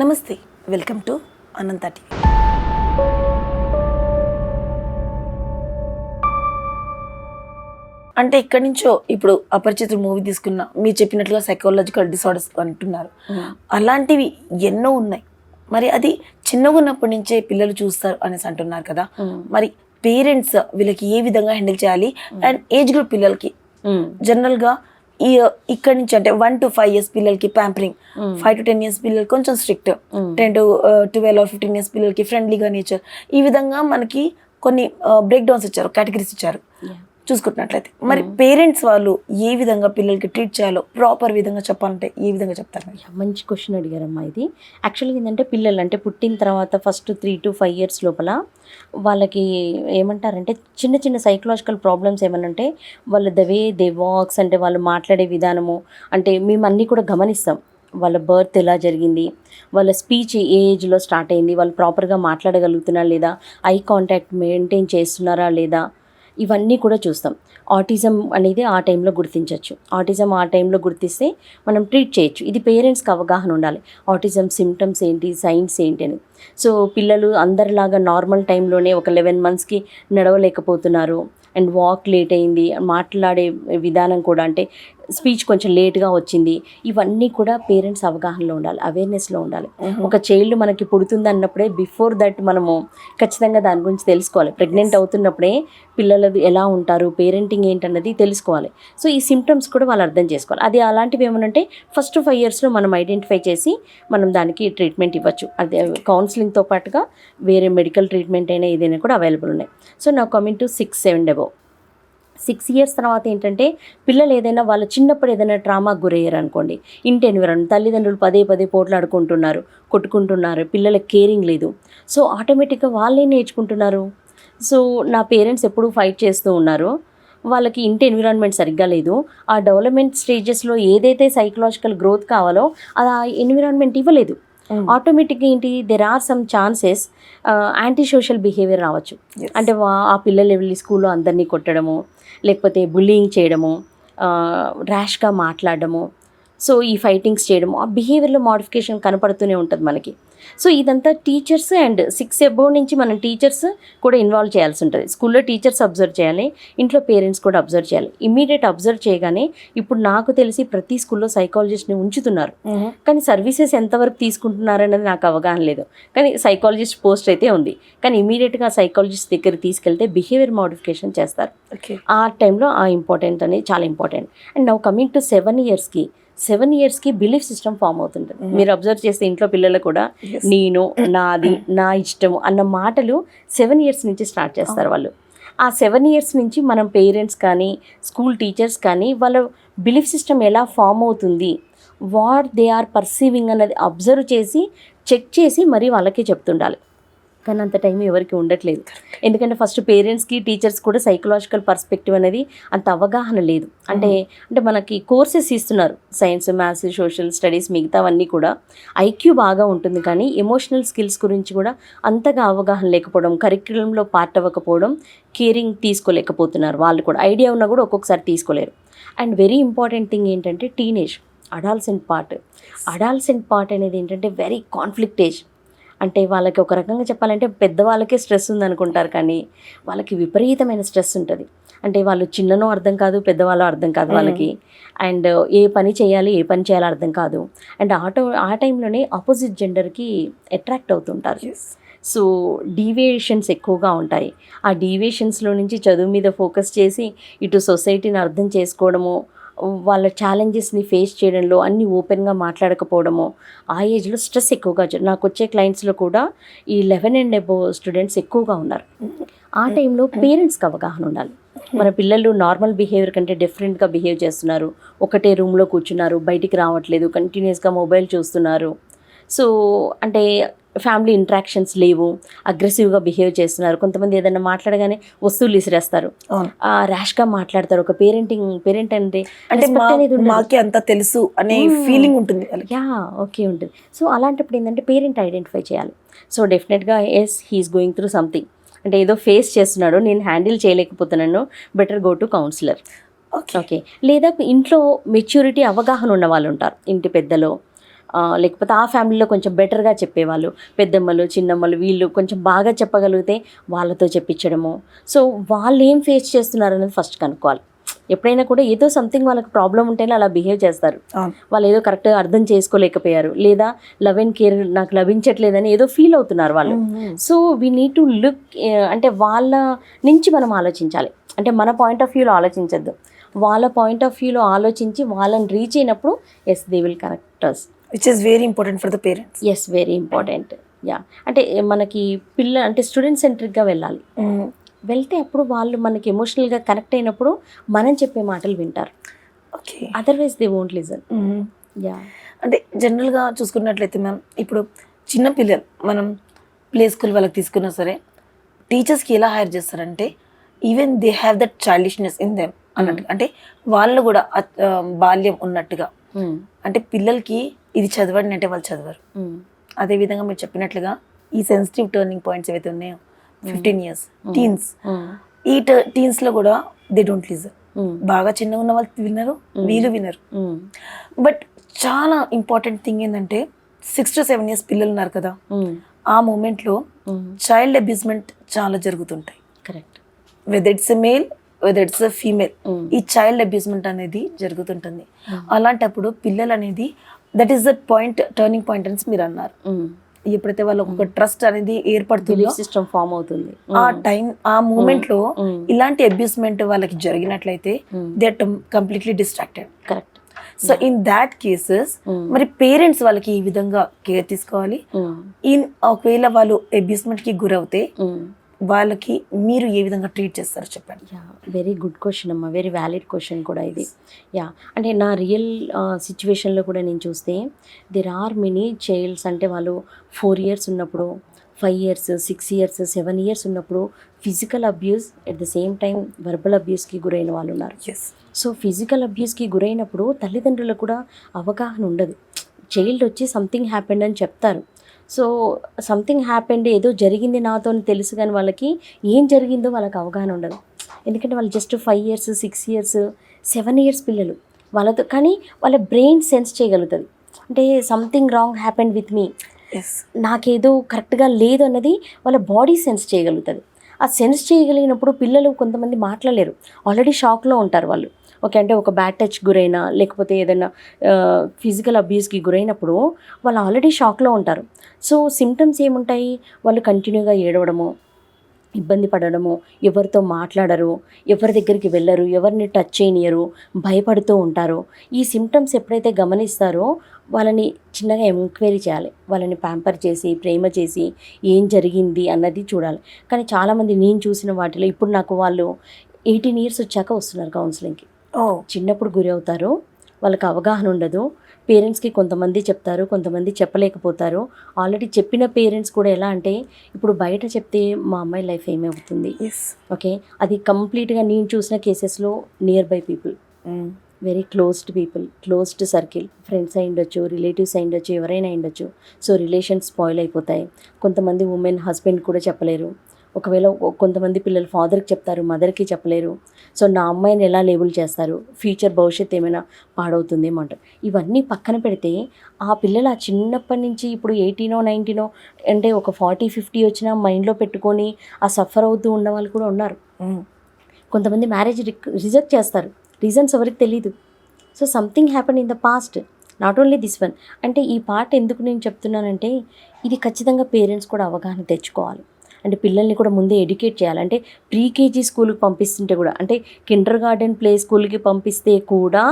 నమస్తే welcome to Anantha TV. అంటే ఇక్కడి నుంచో ఇప్పుడు అపరిచిత మూవీ తీసుకున్న మీరు చెప్పినట్లుగా సైకాలజికల్ డిసార్డర్స్ అంటున్నారు. అలాంటివి ఎన్నో ఉన్నాయి. మరి అది చిన్నగా ఉన్నప్పటి నుంచే పిల్లలు చూస్తారు అనేసి అంటున్నారు కదా. మరి పేరెంట్స్ వీళ్ళకి ఏ విధంగా హ్యాండిల్ చేయాలి? అండ్ ఏజ్ గ్రూప్ పిల్లలకి జనరల్గా ఈ ఇక్కడ నుంచి అంటే వన్ టు ఫైవ్ ఇయర్స్ పిల్లలకి pampering five to ten years పిల్లలకి కొంచెం strict ten to twelve or fifteen years పిల్లలకి ఫ్రెండ్లీగా నేచర్ ఈ విధంగా మనకి కొన్ని బ్రేక్ డౌన్స్ ఇచ్చారు కేటగిరీస్ ఇచ్చారు. చూసుకుంటున్నట్లయితే. మరి పేరెంట్స్ వాళ్ళు ఏ విధంగా పిల్లలకి ట్రీట్ చేయాలో ప్రాపర్ విధంగా చెప్పాలంటే ఏ విధంగా చెప్తారు మంచి క్వశ్చన్ అడిగారమ్మా ఇది. యాక్చువల్గా ఏంటంటే పిల్లలు అంటే పుట్టిన తర్వాత first three to five years లోపల వాళ్ళకి ఏమంటారంటే చిన్న చిన్న సైకలాజికల్ ప్రాబ్లమ్స్ ఏమనంటే వాళ్ళ ద వే దే వాక్స్ అంటే వాళ్ళు మాట్లాడే విధానము అంటే మేము అన్నీ కూడా గమనిస్తాం. వాళ్ళ బర్త్ ఎలా జరిగింది వాళ్ళ స్పీచ్ ఏ ఏజ్లో స్టార్ట్ అయింది వాళ్ళు ప్రాపర్గా మాట్లాడగలుగుతున్నారా లేదా ఐ కాంటాక్ట్ మెయింటైన్ చేస్తున్నారా లేదా ఇవన్నీ కూడా చూస్తాం. ఆటిజం అనేది ఆ టైంలో గుర్తించవచ్చు ఆటిజం ఆ టైంలో గుర్తిస్తే మనం ట్రీట్ చేయొచ్చు. ఇది పేరెంట్స్కి అవగాహన ఉండాలి. ఆటిజం సిమ్టమ్స్ ఏంటి? సైన్స్ ఏంటి అని. సో పిల్లలు అందరిలాగా నార్మల్ టైంలోనే ఒక లెవెన్ మంత్స్కి నడవలేకపోతున్నారు. అండ్ వాక్ లేట్ అయింది. మాట్లాడే విధానం కూడా అంటే స్పీచ్ కొంచెం లేట్గా వచ్చింది. ఇవన్నీ కూడా పేరెంట్స్ అవగాహనలో ఉండాలి అవేర్నెస్లో ఉండాలి. ఒక చైల్డ్ మనకి పుడుతుంది అన్నప్పుడే బిఫోర్ దట్ మనము ఖచ్చితంగా దాని గురించి తెలుసుకోవాలి. ప్రెగ్నెంట్ అవుతున్నప్పుడే పిల్లలది ఎలా ఉంటారు పేరెంటింగ్ ఏంటన్నది తెలుసుకోవాలి. సో ఈ సిమ్టమ్స్ కూడా వాళ్ళు అర్థం చేసుకోవాలి. అది అలాంటివి ఏమనంటే ఫస్ట్ ఫైవ్ ఇయర్స్లో మనం ఐడెంటిఫై చేసి మనం దానికి ట్రీట్మెంట్ ఇవ్వచ్చు. అదే కౌన్సిలింగ్తో పాటుగా వేరే మెడికల్ ట్రీట్మెంట్ అయినా ఏదైనా కూడా అవైలబుల్ ఉన్నాయి. సో నా కమింగ్ టు సిక్స్ సెవెన్ డెబో. సిక్స్ ఇయర్స్ తర్వాత ఏంటంటే పిల్లలు ఏదైనా వాళ్ళ చిన్నప్పుడు ఏదైనా ట్రామాకు గురయ్యారు అనుకోండి ఇంటి ఎన్విరాన్మెంట్ తల్లిదండ్రులు పదే పదే పోట్లాడుకుంటున్నారు కొట్టుకుంటున్నారు పిల్లల కేరింగ్ లేదు. సో ఆటోమేటిక్గా వాళ్ళే నేర్చుకుంటున్నారు. సో నా పేరెంట్స్ ఎప్పుడూ ఫైట్ చేస్తూ ఉన్నారు. వాళ్ళకి ఇంటి ఎన్విరాన్మెంట్ సరిగ్గా లేదు. ఆ డెవలప్మెంట్ స్టేజెస్లో ఏదైతే సైకలాజికల్ గ్రోత్ కావాలో అది ఆ ఎన్విరాన్మెంట్ ఇవ్వలేదు. ఆటోమేటిక్గా ఏంటి there are some chances anti social behaviour రావచ్చు. అంటే వా- ఆ పిల్లలు వెళ్ళి స్కూల్లో అందరినీ కొట్టడము లేకపోతే బుల్లింగ్ చేయడము ర్యాష్గా మాట్లాడడము. సో ఈ ఫైటింగ్స్ చేయడము ఆ బిహేవియర్లో మోడిఫికేషన్ కనపడుతూనే ఉంటుంది మనకి. సో ఇదంతా టీచర్స్ అండ్ సిక్స్ అబోవ్ నుంచి మనం టీచర్స్ కూడా ఇన్వాల్వ్ చేయాల్సి ఉంటుంది. స్కూల్లో టీచర్స్ అబ్జర్వ్ చేయాలి ఇంట్లో పేరెంట్స్ కూడా అబ్జర్వ్ చేయాలి. ఇమీడియట్ అబ్జర్వ్ చేయగానే ఇప్పుడు నాకు తెలిసి ప్రతి స్కూల్లో సైకాలజిస్ట్ని ఉంచుతున్నారు. కానీ సర్వీసెస్ ఎంతవరకు తీసుకుంటున్నారనేది నాకు అవగాహన లేదు. కానీ సైకాలజిస్ట్ పోస్ట్ అయితే ఉంది. కానీ ఇమీడియట్గా సైకాలజిస్ట్ దగ్గర తీసుకెళ్తే బిహేవియర్ మోడిఫికేషన్ చేస్తారు. ఓకే ఆ టైంలో ఆ ఇంపార్టెంట్ అనేది చాలా important and now coming to seven ఇయర్స్కి సెవెన్ ఇయర్స్కి బిలీఫ్ సిస్టమ్ ఫామ్ అవుతుంటుంది. మీరు అబ్జర్వ్ చేస్తే ఇంట్లో పిల్లలు కూడా. నేను నాది నా ఇష్టము అన్న మాటలు సెవెన్ ఇయర్స్ నుంచి స్టార్ట్ చేస్తారు వాళ్ళు. ఆ సెవెన్ ఇయర్స్ నుంచి మనం పేరెంట్స్ కానీ స్కూల్ టీచర్స్ కానీ వాళ్ళ బిలీఫ్ సిస్టమ్ ఎలా ఫామ్ అవుతుంది వాట్ దే ఆర్ పర్సీవింగ్ అన్నది అబ్జర్వ్ చేసి చెక్ చేసి మరీ వాళ్ళకి చెప్తుండాలి. కానీ అంత టైం ఎవరికి ఉండట్లేదు. ఎందుకంటే ఫస్ట్ పేరెంట్స్కి టీచర్స్ కూడా సైకలాజికల్ పర్స్పెక్టివ్ అనేది అంత అవగాహన లేదు. అంటే అంటే మనకి కోర్సెస్ ఇస్తున్నారు. సైన్స్ మ్యాథ్స్ సోషల్ స్టడీస్ మిగతావన్నీ కూడా. ఐక్యూ బాగా ఉంటుంది కానీ ఎమోషనల్ స్కిల్స్ గురించి కూడా అంతగా అవగాహన లేకపోవడం కరిక్యులంలో పార్ట్ అవ్వకపోవడం కేరింగ్ తీసుకోలేకపోతున్నారు వాళ్ళు కూడా. ఐడియా ఉన్నా కూడా ఒక్కొక్కసారి తీసుకోలేరు. అండ్ వెరీ ఇంపార్టెంట్ థింగ్ ఏంటంటే teenage adolescent part adolescent part అనేది ఏంటంటే వెరీ కాన్ఫ్లిక్ట్ ఏజ్ అంటే వాళ్ళకి ఒక రకంగా చెప్పాలంటే పెద్దవాళ్ళకే స్ట్రెస్ ఉందనుకుంటారు కానీ వాళ్ళకి విపరీతమైన స్ట్రెస్ ఉంటుంది. అంటే వాళ్ళు చిన్ననో అర్థం కాదు పెద్దవాళ్ళు అర్థం కాదు వాళ్ళకి. అండ్ ఏ పని చేయాలి ఏ పని చేయాలో అర్థం కాదు. అండ్ ఆటో ఆ టైంలోనే ఆపోజిట్ జెండర్కి అట్రాక్ట్ అవుతుంటారు. సో డీవియేషన్స్ ఎక్కువగా ఉంటాయి. ఆ డీవియేషన్స్లో నుంచి చదువు మీద ఫోకస్ చేసి ఇటు సొసైటీని అర్థం చేసుకోవడము వాళ్ళ ఛాలెంజెస్ని ఫేస్ చేయడంలో అన్ని ఓపెన్గా మాట్లాడకపోవడము ఆ ఏజ్లో స్ట్రెస్ ఎక్కువగా నాకు వచ్చే క్లయింట్స్లో కూడా ఈ లెవెన్ అండ్ అబోవ్ స్టూడెంట్స్ ఎక్కువగా ఉన్నారు. ఆ టైంలో పేరెంట్స్కి అవగాహన ఉండాలి. మన పిల్లలు నార్మల్ బిహేవియర్ కంటే డిఫరెంట్గా బిహేవ్ చేస్తున్నారు. ఒకటే రూమ్లో కూర్చున్నారు బయటికి రావట్లేదు కంటిన్యూస్గా మొబైల్ చూస్తున్నారు. సో అంటే ఫ్యామిలీ ఇంట్రాక్షన్స్ లేవు అగ్రెసివ్గా బిహేవ్ చేస్తున్నారు. కొంతమంది ఏదైనా మాట్లాడగానే వస్తువులు ఆ ర్యాష్గా మాట్లాడతారు. ఒక పేరెంటింగ్ పేరెంట్ అంటే అంటే. మాకే అంత తెలుసు అనే. ఫీలింగ్ ఉంటుంది యా ఓకే ఉంటుంది. సో అలాంటప్పుడు ఏంటంటే పేరెంట్ ఐడెంటిఫై చేయాలి. సో డెఫినెట్గా yes he's going through something అంటే ఏదో ఫేస్ చేస్తున్నాడు నేను హ్యాండిల్ చేయలేకపోతున్నాను better go to counsellor okay. Okay. లేదా ఇంట్లో మెచ్యూరిటీ అవగాహన ఉన్న వాళ్ళు ఉంటారు. ఇంటి పెద్దలో లేకపోతే ఆ ఫ్యామిలీలో కొంచెం బెటర్గా చెప్పేవాళ్ళు. పెద్దమ్మలు చిన్నమ్మలు వీళ్ళు కొంచెం బాగా చెప్పగలిగితే వాళ్ళతో చెప్పించడము. సో వాళ్ళు ఏం ఫేస్ చేస్తున్నారు అనేది ఫస్ట్ కనుక్కోవాలి. ఎప్పుడైనా కూడా ఏదో సంథింగ్ వాళ్ళకి ప్రాబ్లం ఉంటేనే అలా బిహేవ్ చేస్తారు. వాళ్ళు ఏదో కరెక్ట్గా అర్థం చేసుకోలేకపోయారు. లేదా లవ్ అండ్ కేర్ నాకు లభించట్లేదని ఏదో ఫీల్ అవుతున్నారు వాళ్ళు. So we need to look అంటే వాళ్ళ నుంచి మనం ఆలోచించాలి. అంటే మన పాయింట్ ఆఫ్ వ్యూలో ఆలోచించద్దు. వాళ్ళ పాయింట్ ఆఫ్ వ్యూలో ఆలోచించి వాళ్ళని రీచ్ అయినప్పుడు yes they will correct us which is very important for the parents yes very important yeah అంటే మనకి పిల్ల అంటే స్టూడెంట్ సెంట్రిక్గా వెళ్ళాలి. వెళ్తే అప్పుడు వాళ్ళు మనకి ఎమోషనల్గా కనెక్ట్ అయినప్పుడు మనం చెప్పే మాటలు వింటారు. Okay otherwise they won't listen yeah అంటే జనరల్గా చూసుకున్నట్లయితే మ్యామ్ ఇప్పుడు చిన్న పిల్లలు మనం ప్లే స్కూల్ వాళ్ళకి తీసుకున్నా సరే టీచర్స్కి ఎలా హైర్ చేస్తారంటే even they have that childishness in them అన్నట్టు. అంటే వాళ్ళు కూడా ఆ, బాల్యం ఉన్నట్టుగా. అంటే పిల్లలకి ఇది చదవండి అంటే వాళ్ళు చదవరు. అదేవిధంగా మీరు చెప్పినట్లుగా ఈ సెన్సిటివ్ టర్నింగ్ పాయింట్స్ ఏవైతే ఉన్నాయో ఫిఫ్టీన్ ఇయర్స్ టీన్స్ ఈ టీన్స్లో కూడా దే డోంట్ లిజన్ బాగా చిన్నగా ఉన్న వాళ్ళు వినరు వీళ్ళు వినరు. బట్ చాలా ఇంపార్టెంట్ థింగ్ ఏంటంటే సిక్స్ టు సెవెన్ ఇయర్స్ పిల్లలు ఉన్నారు కదా ఆ మూమెంట్లో చైల్డ్ అబ్యూస్మెంట్ చాలా జరుగుతుంటాయి. Correct whether it's a male whether it's a female ఈ చైల్డ్ అబ్యూస్మెంట్ అనేది జరుగుతుంటుంది. అలాంటప్పుడు పిల్లలు అనేది that is the point turning point అని మీరు అన్నారు ఎప్పుడైతే వాళ్ళకి ఒక ట్రస్ట్ అనేది ఏర్పడుతుందో సిస్టమ్ ఫామ్ అవుతుంది. ఆ టైం ఆ మూమెంట్లో ఇలాంటి అబ్యూస్మెంట్ వాళ్ళకి జరిగినట్లయితే they completely distracted correct so in that cases మరి పేరెంట్స్ వాళ్ళకి ఈ విధంగా కేర్ తీసుకోవాలి. ఇన్ ఒకవేళ వాళ్ళు అబ్యూస్మెంట్కి గురవుతే వాళ్ళకి మీరు ఏ విధంగా ట్రీట్ చేస్తారో చెప్పండి. యా వెరీ గుడ్ క్వశ్చన్ అమ్మా వెరీ వ్యాలిడ్ క్వశ్చన్ కూడా ఇది. యా అంటే నా రియల్ సిచ్యువేషన్లో కూడా నేను చూస్తే దెర్ ఆర్ మెనీ చైల్డ్స్ అంటే వాళ్ళు ఫోర్ ఇయర్స్ ఉన్నప్పుడు five years six years seven years ఉన్నప్పుడు physical abuse at the same time verbal అబ్యూస్కి గురైన వాళ్ళు ఉన్నారు. సో ఫిజికల్ అబ్యూస్కి గురైనప్పుడు తల్లిదండ్రులకు కూడా అవగాహన ఉండదు. చైల్డ్ వచ్చి సంథింగ్ హ్యాపెండ్ అని చెప్తారు. సో సంథింగ్ హ్యాపెండ్ ఏదో జరిగింది నాతో తెలుసు కానీ వాళ్ళకి ఏం జరిగిందో వాళ్ళకి అవగాహన ఉండదు. ఎందుకంటే వాళ్ళు just five years six years seven years పిల్లలు. వాళ్ళతో కానీ వాళ్ళ బ్రెయిన్ సెన్స్ చేయగలుగుతుంది. అంటే something wrong happened with me నాకేదో కరెక్ట్గా లేదు అన్నది వాళ్ళ బాడీ సెన్స్ చేయగలుగుతుంది. ఆ సెన్స్ చేయగలిగినప్పుడు పిల్లలు కొంతమంది మాట్లాడలేరు. ఆల్రెడీ షాక్లో ఉంటారు వాళ్ళు. ఓకే అంటే ఒక బ్యాడ్ టచ్ గురైనా లేకపోతే ఏదైనా ఫిజికల్ అబ్యూస్కి గురైనప్పుడు వాళ్ళు ఆల్రెడీ షాక్లో ఉంటారు. సో సిమ్టమ్స్ ఏముంటాయి? వాళ్ళు కంటిన్యూగా ఏడవడము ఇబ్బంది పడడము ఎవరితో మాట్లాడరు ఎవరి దగ్గరికి వెళ్ళరు ఎవరిని టచ్ చేయనియరు భయపడుతూ ఉంటారు. ఈ సిమ్టమ్స్ ఎప్పుడైతే గమనిస్తారో వాళ్ళని చిన్నగా ఎంక్వైరీ చేయాలి. వాళ్ళని ప్యాంపర్ చేసి ప్రేమ చేసి ఏం జరిగింది అన్నది చూడాలి. కానీ చాలామంది నేను చూసిన వాటిలో ఇప్పుడు నాకు వాళ్ళు ఎయిటీన్ ఇయర్స్ వచ్చాక వస్తున్నారు కౌన్సిలింగ్కి చిన్నప్పుడు గురి అవుతారు. వాళ్ళకి అవగాహన ఉండదు. పేరెంట్స్కి కొంతమంది చెప్తారు కొంతమంది చెప్పలేకపోతారు. ఆల్రెడీ చెప్పిన పేరెంట్స్ కూడా ఎలా అంటే ఇప్పుడు బయట చెప్తే మా అమ్మాయి లైఫ్ ఏమవుతుంది ఎస్ ఓకే? అది కంప్లీట్గా నేను చూసిన కేసెస్లో near by people. Very closed people. Closed circle. Friends అయి ఉండొచ్చు రిలేటివ్స్ అయి ఉండొచ్చు ఎవరైనా అయి ఉండొచ్చు. సో రిలేషన్స్ స్పాయిల్ అయిపోతాయి. కొంతమంది ఉమెన్ హస్బెండ్ కూడా చెప్పలేరు. ఒకవేళ కొంతమంది పిల్లలు ఫాదర్కి చెప్తారు మదర్కి చెప్పలేరు. సో నా అమ్మాయిని ఎలా లేబుల్ చేస్తారు? ఫ్యూచర్ భవిష్యత్తు ఏమైనా పాడవుతుందేమో అంటారు ఇవన్నీ పక్కన పెడితే ఆ పిల్లలు ఆ చిన్నప్పటి నుంచి ఇప్పుడు ఎయిటీనో నైన్టీనో అంటే ఒక ఫార్టీ ఫిఫ్టీ వచ్చినా మైండ్లో పెట్టుకొని ఆ సఫర్ అవుతూ ఉన్న వాళ్ళు కూడా ఉన్నారు. కొంతమంది మ్యారేజ్ రిజెక్ట్ చేస్తారు. రీజన్స్ ఎవరికి తెలియదు so something happen in the past. Not only this one. అంటే ఈ పాట ఎందుకు నేను చెప్తున్నానంటే ఇది ఖచ్చితంగా పేరెంట్స్ కూడా అవగాహన తెచ్చుకోవాలి. అంటే పిల్లల్ని కూడా ముందే ఎడ్యుకేట్ చేయాలి. అంటే ప్రీ కేజీ స్కూల్కి పంపిస్తుంటే కూడా అంటే కిండర్ గార్డెన్ ప్లే స్కూల్కి పంపిస్తే కూడా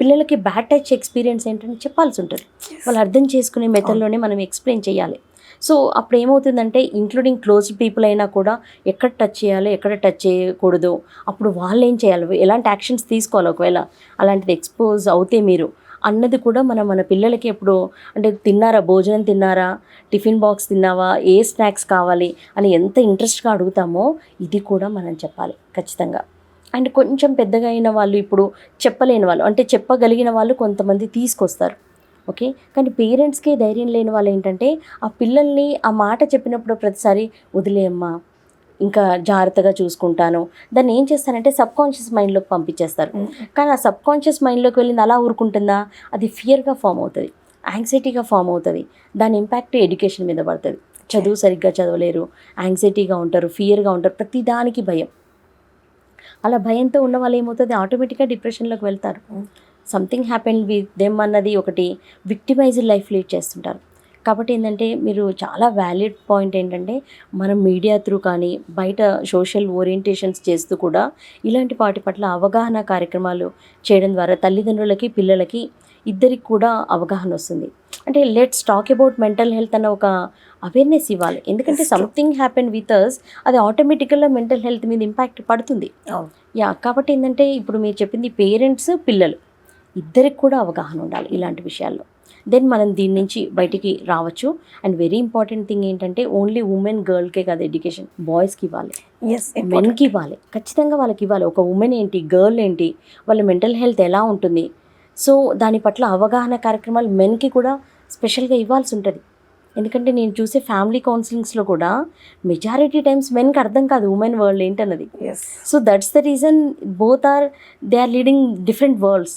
పిల్లలకి బ్యాడ్ టచ్ ఎక్స్పీరియన్స్ ఏంటని చెప్పాల్సి ఉంటుంది. వాళ్ళు అర్థం చేసుకునే మెథడ్లోనే మనం ఎక్స్ప్లెయిన్ చేయాలి. సో అప్పుడు ఏమవుతుందంటే ఇంక్లూడింగ్ క్లోజ్డ్ పీపుల్ అయినా కూడా ఎక్కడ టచ్ చేయాలి ఎక్కడ టచ్ చేయకూడదు అప్పుడు వాళ్ళు ఏం చేయాలి? ఎలాంటి యాక్షన్స్ తీసుకోవాలి ఒకవేళ? అలాంటిది ఎక్స్పోజ్ అవుతే మీరు అన్నది కూడా మనం మన పిల్లలకి ఎప్పుడు అంటే తిన్నారా భోజనం తిన్నారా టిఫిన్ బాక్స్ తిన్నావా ఏ స్నాక్స్ కావాలి అని ఎంత ఇంట్రెస్ట్గా అడుగుతామో ఇది కూడా మనం చెప్పాలి ఖచ్చితంగా. అండ్ కొంచెం పెద్దగా అయిన వాళ్ళు ఇప్పుడు చెప్పలేని వాళ్ళు అంటే చెప్పగలిగిన వాళ్ళు కొంతమంది తీసుకొస్తారు. ఓకే? కానీ పేరెంట్స్కే ధైర్యం లేని వాళ్ళు ఏంటంటే ఆ పిల్లల్ని ఆ మాట చెప్పినప్పుడు ప్రతిసారి వదిలేయమ్మా ఇంకా జాగ్రత్తగా చూసుకుంటాను. దాన్ని ఏం చేస్తానంటే సబ్ కాన్షియస్ మైండ్లోకి పంపించేస్తారు. కానీ ఆ సబ్ కాన్షియస్ మైండ్లోకి వెళ్ళింది అలా ఊరుకుంటుందా? అది ఫియర్గా ఫామ్ అవుతుంది. యాంగ్జైటీగా ఫామ్ అవుతుంది. దాని ఇంపాక్ట్ ఎడ్యుకేషన్ మీద పడుతుంది. చదువు సరిగ్గా చదవలేరు. యాంగ్జైటీగా ఉంటారు ఫియర్గా ఉంటారు. ప్రతి దానికి భయం. అలా భయంతో ఉన్న వాళ్ళు ఏమవుతుంది? ఆటోమేటిక్గా డిప్రెషన్లోకి వెళ్తారు. సంథింగ్ హ్యాపెన్ విత్ దెమ్ అన్నది ఒకటి విక్టిమైజ్డ్ లైఫ్ లీడ్ చేస్తుంటారు. కాబట్టి ఏంటంటే మీరు చాలా వ్యాలిడ్ పాయింట్ ఏంటంటే మనం మీడియా త్రూ కానీ బయట సోషల్ ఓరియంటేషన్స్ చేస్తూ కూడా ఇలాంటి వాటి పట్ల అవగాహన కార్యక్రమాలు చేయడం ద్వారా తల్లిదండ్రులకి పిల్లలకి ఇద్దరికి కూడా అవగాహన వస్తుంది. అంటే let's talk about mental health అన్న ఒక అవేర్నెస్ ఇవ్వాలి. ఎందుకంటే. సంథింగ్ హ్యాపెన్ విత్ అస్ అది ఆటోమేటిక్గా మెంటల్ హెల్త్ మీద ఇంపాక్ట్ పడుతుంది. యా కాబట్టి ఏంటంటే ఇప్పుడు మీరు చెప్పింది పేరెంట్స్ పిల్లలు ఇద్దరికి కూడా అవగాహన ఉండాలి ఇలాంటి విషయాల్లో. దెన్ మనం దీని నుంచి బయటికి రావచ్చు. అండ్ వెరీ ఇంపార్టెంట్ థింగ్ ఏంటంటే ఓన్లీ ఉమెన్ గర్ల్కే కాదు ఎడ్యుకేషన్ బాయ్స్కి ఇవ్వాలి. ఎస్ మెన్కి ఇవ్వాలి. ఖచ్చితంగా వాళ్ళకి ఇవ్వాలి. ఒక ఉమెన్ ఏంటి గర్ల్ ఏంటి వాళ్ళ మెంటల్ హెల్త్ ఎలా ఉంటుంది. సో దాని పట్ల అవగాహన కార్యక్రమాలు మెన్కి కూడా స్పెషల్గా ఇవ్వాల్సి ఉంటుంది. ఎందుకంటే నేను చూసే ఫ్యామిలీ కౌన్సిలింగ్స్లో కూడా మెజారిటీ టైమ్స్ మెన్కి అర్థం కాదు ఉమెన్ వరల్డ్ ఏంటన్నది. So that's the reason both are they are leading different worlds